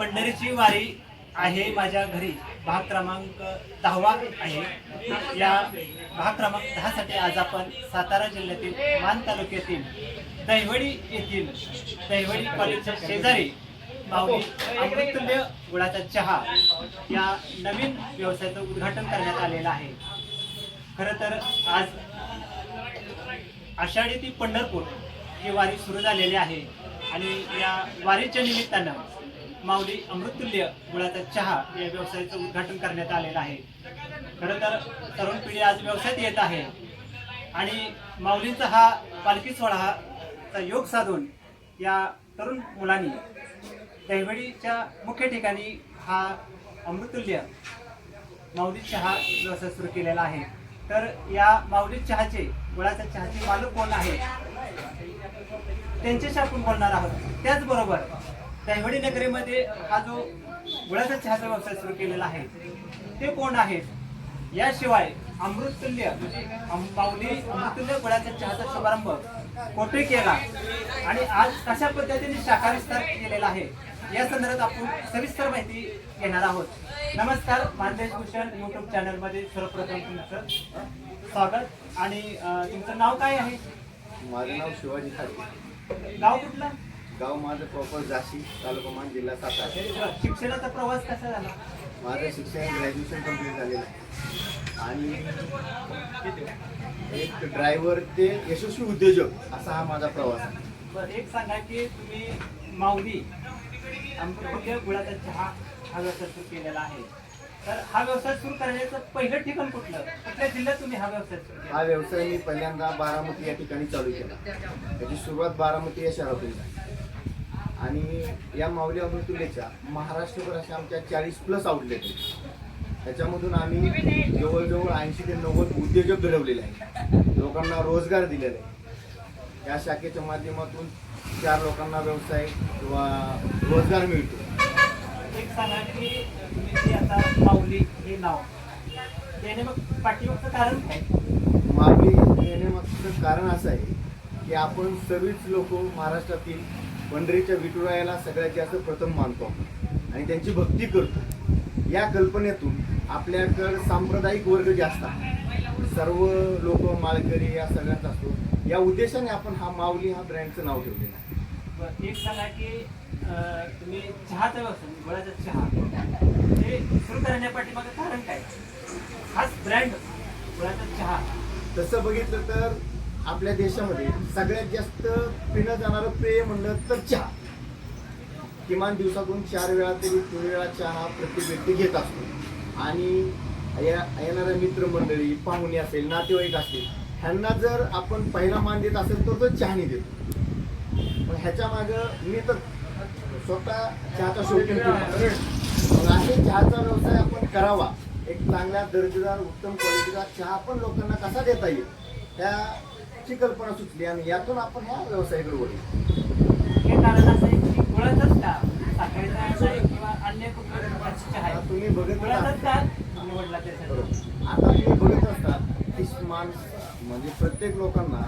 पंढरीची वारी आहे माझ्या घरी. भाग क्रमांक दहावा आहे. या भाग क्रमांक दहासाठी आज आपण सातारा जिल्ह्यातील मान तालुक्यातील दैवडी येथील दैवडी कॉलेजच्या शेजारी अमृतुल्य गुळाचा चहा या नवीन व्यवसायाचं उद्घाटन करण्यात आलेलं आहे. खरं तर आज आषाढी ती पंढरपूर ही वारी सुरू झालेली आहे. आणि या वारीच्या निमित्तानं माऊली अमृतुल्य गुळाचा चहा या व्यवसायाचं उद्घाटन करण्यात आलेलं आहे. खरं तर तरुण पिढी आज व्यवसायात येत आहे. आणि माऊलींचा हा पालखी सोहळाचा योग साधून या तरुण मुलांनी दहिवडीच्या मुख्य ठिकाणी हा अमृतुल्य माऊली चहा व्यवसाय सुरू केलेला आहे. तर या माऊली चहाचे गुळाच्या चहाचे मालक कोण आहे त्यांच्याशी आपण बोलणार आहोत. त्याचबरोबर दहिवडी नगरीमध्ये हा जो गुळाचा चहाचा व्यवसाय सुरू केलेला आहे ते कोण आहेत याशिवाय अमृततुल्य म्हणजे अम- माऊली अमृततुल्य गुळाच्या चहाचा शुभारंभ कोठे केला? आणि आज कशा पद्धतीने शाखा विस्तार केलेला आहे? या संदर्भात आपण सविस्तर माहिती घेणार आहोत. नमस्कार मानदेश भूषण युट्यूब चॅनलमध्ये सर्वप्रथम तुमचं स्वागत. आणि तुमचं नाव काय आहे? माझं नाव शिवाजी खाडे गाव कुठलं? गाव माझं प्रॉपर जाशी तालुका मान जिल्हा सातारा. शिक्षणाचा प्रवास कसा झाला? माझं शिक्षण ग्रॅज्युएशन कंप्लीट झालेलं आहे. आणि एक ड्रायव्हर ते यशस्वी उद्योजक असा हा माझा प्रवास आहे. बरं एक सांगा की तुम्ही माऊली अमृतुल्य गुळाचा चहा हा व्यवसाय सुरू केलेला आहे. तर हा व्यवसाय सुरू करण्याचं पहिलं ठिकाण कुठलं? कुठल्या जिल्ह्यात तुम्ही हा व्यवसाय सुरू हा व्यवसाय मी पहिल्यांदा बारामती या ठिकाणी चालू केला. त्याची सुरुवात बारामती या शहरातून झाली. आणि या माऊली अमृतुल्यच्या महाराष्ट्रभर अशा आमच्या चाळीस प्लस आउटलेट आहेत. त्याच्यामधून आम्ही जवळजवळ ऐंशी ते नव्वद उद्योजक घडवलेले आहेत. लोकांना रोजगार दिलेला आहे. या शाखेच्या माध्यमातून चार लोकांना व्यवसाय किंवा रोजगार मिळतो. एक सांगा की तुम्ही जे आता माऊली हे नाव त्याने मग पाठीमागचं कारण काय? येण्यामागचं कारण असं आहे की आपण सर्वच लोक महाराष्ट्रातील पंढरीच्या विठुरायाला सगळ्यात जास्त प्रथम मानतो आणि त्यांची भक्ती करतो. या कल्पनेतून आपल्याकडं सांप्रदायिक वर्ग जास्त सर्व लोक माळकरी या सगळ्यांचा असतो. या उद्देशाने आपण हा माऊली हा ब्रँडचं नाव ठेवलेलं आहे. एक सांगा की तुम्ही चहाचा व्यवसाय गुळाचा चहा. हे सुरू करण्यापाठीमागं कारण काय? खास ब्रँड गुळाचा चहा. तसं बघितलं तर आपल्या देशामध्ये सगळ्यात जास्त पिणं जाणारं पेय म्हणलं तर चहा. किमान दिवसातून चार वेळा तरी तीन वेळा चहा हा प्रत्येक व्यक्ती घेत असतो. आणि या येणाऱ्या मित्रमंडळी पाहुणे असेल नातेवाईक असतील ह्यांना जर आपण पहिला मान देत असेल तर तो चहाने देतो. पण ह्याच्या मागं मी तर स्वतः चहाचा शौकीन मग असे चहाचा व्यवसाय आपण करावा. एक चांगल्या दर्जेदार उत्तम क्वालिटीचा चहा पण लोकांना कसा देता येईल? त्या त्याची कल्पना सुचली आणि यातून आपण ह्या व्यवसायाकडे वळलो कारण असं आहे की गुळाचाच चहा साखरेचा आहे किंवा अन्य कुठल्या प्रकारची चहा आता तुम्ही बघत गुळाचाच राहा. का? निवडला त्यासाठी बरोबर. आता तुम्ही बघत असता की माणूस म्हणजे प्रत्येक लोकांना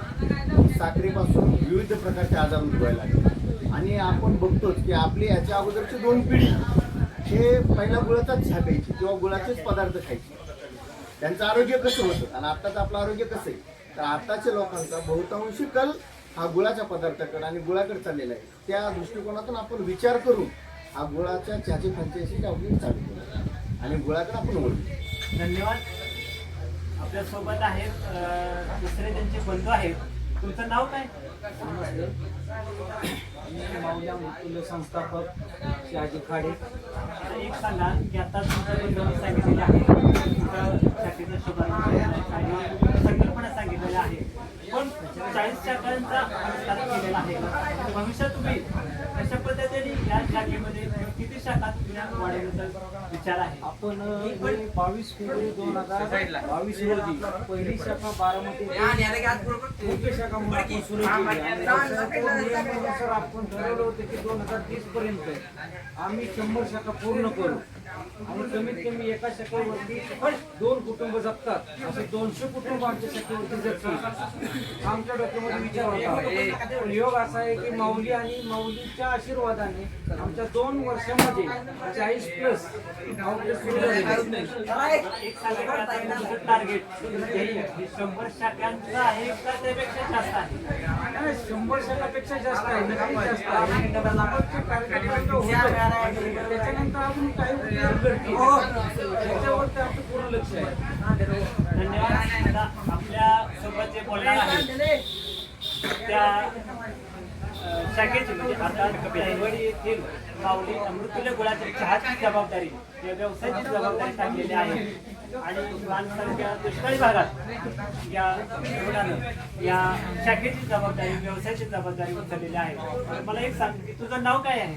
साखरेपासून विविध प्रकारचे आजार उद्भवायला लागले. आणि आपण बघतोच की आपली याच्या अगोदरची दोन पिढी हे पहिला गुळाचाच चहा प्यायची किंवा गुळाचेच पदार्थ खायचे. त्यांचं आरोग्य कसं होतं? आणि आत्ताचं आपलं आरोग्य कसं आहे? तर आताच्या लोकांचा बहुतांशी कल हा गुळाच्या पदार्थाकडे आणि गुळाकडे चाललेला आहे. त्या दृष्टिकोनातून आपण विचार करून हा गुळाच्या चहाची फ्रँचायसी आपली चालू केली आणि गुळाकडे आपण वळू धन्यवाद. आपल्यासोबत आहेत दुसरे त्यांचे बंधू आहेत तुमचं नाव काय? संस्थापक शहाजी खाडे. आता एक सांगा की आता तुमच्या सांगितलेलं आहे तुमचं शाखेचा शुभारंभ केलेला आहे आणि संकल्पना सांगितलेल्या आहे पण चाळीस शाखांचा विस्तार केलेला आहे. भविष्यात तुम्ही कशा पद्धतीने या शाखेमध्ये किती शाखा तुम्ही वाढवण्याचा विचार आहे? आपण हे बावीस फेब्रुवारी दोन हजार बावीस रोजी पहिली शाखा बारामती मुख्य शाखा म्हणून आपण सुरू केली. आपण ठरवलं होतं की दोन हजार तीस पर्यंत आम्ही शंभर शाखा पूर्ण करू. आणि कमीत कमी एका शाखेवरती दोन कुटुंब जगतात असे दोनशे कुटुंब आमच्या शाखेवरती जगतील आमच्या डोक्यामध्ये विचार होता. पण योग असा आहे की माऊली आणि माऊलीच्या आशीर्वादाने आमच्या दोन वर्षामध्ये चाळीस प्लस टार्गेट शंभर शाखांचं आहे का त्यापेक्षा जास्त आहे? शंभर शाखापेक्षा जास्त आहे. नक्कीच जास्त आहे. त्याच्यानंतर अजून काही पूर्ण लक्ष आहे धन्यवाद. आता आपल्यासोबत जे बोलणार आहेत त्या शाखेची म्हणजे अर्थात कपिलवडी येथील माऊली अमृतुल्य गुळाच्या चहाची जबाबदारी या व्यवसायाची जबाबदारी टाकलेली आहे आणि माणसांच्या दुष्काळी भागात या रुग्णानं या शाखेची जबाबदारी व्यवसायाची जबाबदारी उचललेली आहे. मला एक सांग की तुझं नाव काय आहे?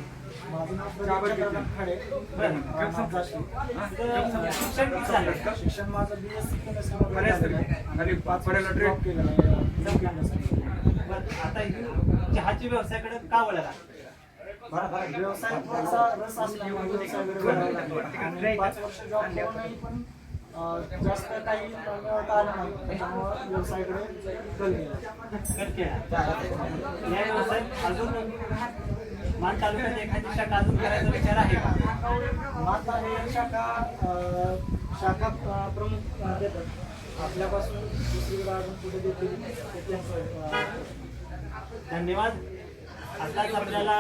माझं नाव प्रदीप चंद्रकांत खाडे. बरं. नाव जाशी. तुझं शिक्षण किती झालं? शिक्षण माझं बी एस सी केलं पाच वर्ष जॉब केलेला आहे. बरं, आता चहाची व्यवसायाकडे का वळला व्यवसाय थोडासा रस पाच वर्ष जॉब पण जास्त काही आलं नाही. व्यवसायाकडे कल या व्यवसायात अजून मान तालुक्यात एखादी शाखा अजून करायचा विचार आहे का? माता हे शाखा शाखा प्रमुख देतात. आपल्यापासून दुसरीकडे अजून कुठे देतील धन्यवाद. आताच आपल्याला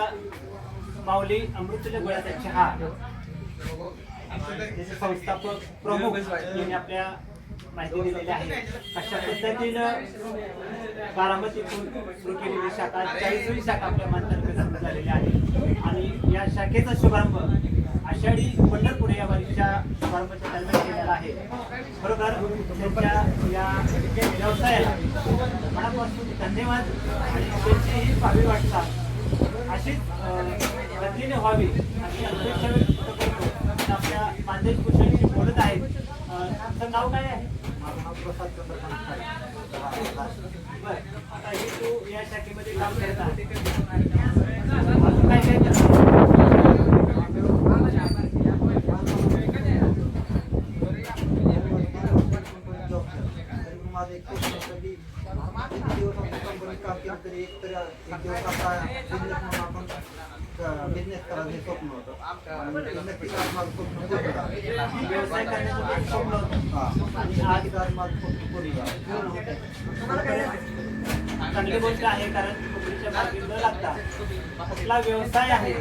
माऊली अमृतुल्य गुळाचा चहा. त्याचे संस्थापक प्रमुख यांनी आपल्या माहिती दिलेली आहे. अशा पद्धतीनं बारामतीतून सुरू केलेली शाखा चाळीसवी शाखा आपल्या मानतर्फे सुरू झालेली आहे. आणि या शाखेचा शुभारंभ आषाढी पंढरपूर या वारीच्या शुभारंभाच्या दरम्यान केलेला आहे. बरोबर त्यांच्या या व्यवसायाला मनापासून धन्यवाद आणि त्यांची ही भावी वाटतात अशीच गतीने व्हावी अशी अपेक्षा मानदेश कुशलीशी बोलत आहेत. तुमचं नाव काय आहे? माझं नाव प्रसाद चंद्रकांत खाडे बरं आता हे तू या शाखेमध्ये काम करत आहे अजून काय काय करतो माझं एक स्वप्न दिवस कंपनीत काम केलं तरी एक तरी एक दिवस आता बिझनेस म्हणून आपण बिझनेस करायचं हे स्वप्न होतं नक्कीच आज माझं स्वप्न पूर्ण व्यवसाय करण्याचं स्वप्न होतं. आणि आज आज माझं स्वप्न पूर्ण झालं. चांगली गोष्ट आहे कारण नोकरीच्या मागे न लागता कुठला व्यवसाय आहे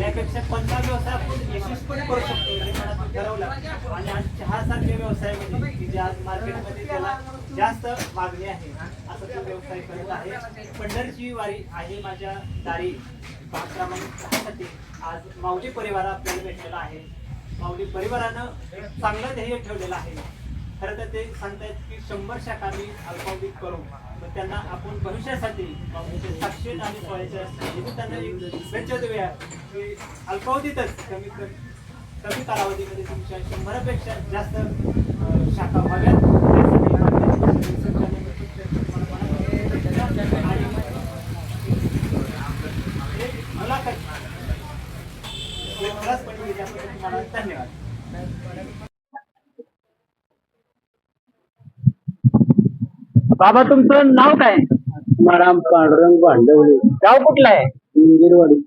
यापेक्षा कोणता व्यवसाय आपण यशस्वीपणे करू शकतो हे मनातून ठरवलं. आणि आज चहासारख्या व्यवसायामध्ये म्हणजे की जे आज मार्केटमध्ये त्याला जास्त मागणी आहे असं तो व्यवसाय करत आहे. पंढरची वारी आहे माझ्या दारी. भाग क्रमांक सहासाठी आज माऊली परिवार आपल्याला भेटलेला आहे. माऊली परिवारानं चांगलं ध्येय ठेवलेलं आहे. खरं तर ते सांगतायत की शंभर शाखा मी अल्पावधीत करू. मग त्यांना आपण भविष्यासाठी सातशे आणि सोळाच्या निमित्तानं एक शुभेच्छा देऊया की अल्पावधीतच कमीत कमी कमी कालावधीमध्ये तुमच्या शंभरापेक्षा जास्त शाखा व्हाव्यात त्यासाठी आणि एक मुलाखत एक मुलाखत दिल्याबद्दल तुम्हाला धन्यवाद बाबा तुमचं नाव काय? माराम पांडुरंग भांडवले. गाव कुठलं आहे? इंगिरवाडी.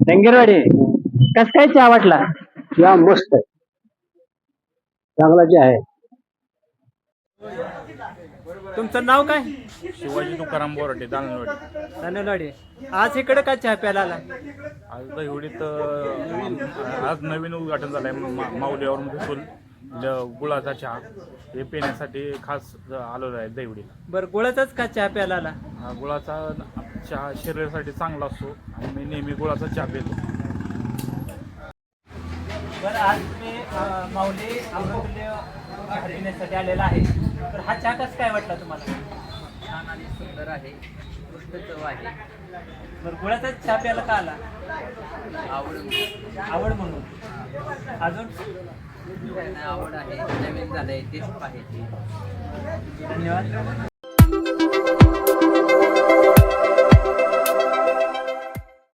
डंगेरवाडी कस काय चहा वाटला? या मस्त आहे. चांगला चहा आहे. तुमचं नाव काय? शिवाजी तुकाराम बोराटे दानवाडी धन्यवाडी आज इकडे काय चहा प्यायला आला? आज दहिवडीत अं, आज नवीन उद्घाटन झालंय मा- माऊलीवरून घुसून ल- गुळाचा चहा हे पिण्यासाठी खास आलेलो आहे दैवडीला बरं गुळाचाच का चहा प्यायला आला? हा गुळाचा चहा शरीरासाठी चांगला असतो आणि मी नेहमी गुळाचा चहा पितो. बरं आज तुम्ही अं, माऊली अमृतुल्य आलेला आहे. तर हा चहा कसं काय वाटला तुम्हाला? छान आणि सुंदर आहे. उत्कृष्ट चव आहे. बरं गुळाचाच चहा प्यायला का आला? आवड आवड म्हणून. अजून? आवड आहे. नवीन झालंय टेस्ट पाहिजे. धन्यवाद.